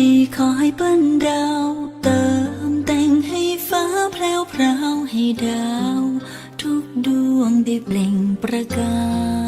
ที่คอยปั้นดาวเติมแต่งให้ฟ้าแพรวพราวให้ดาว ทุกดวงได้เปล่งประกาย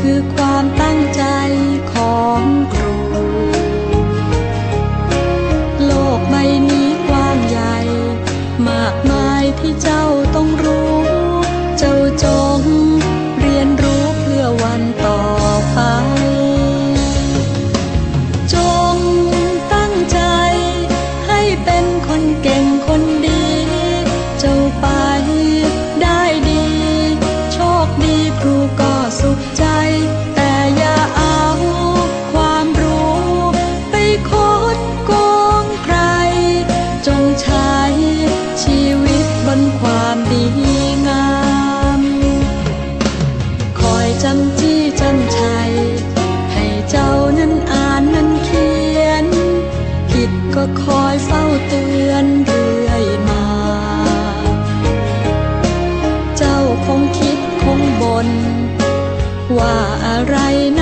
คือความ อยเฝ้าเตือนเรื่อยมา เจ้าคงคิดคงบน ว่าอะไรนะ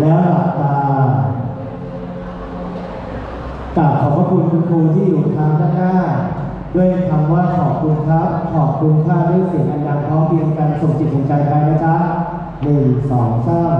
แล้วหลับตากราบขอบพระคุณคุณครูที่อยู่ทางด้านหน้า ด้วยคำว่าขอบคุณครับ ขอบคุณค่าด้วยเสียงอันดังพร้อมเพียงกันส่งจิตส่งใจไปนะจ๊ะหนึ่งสองสาม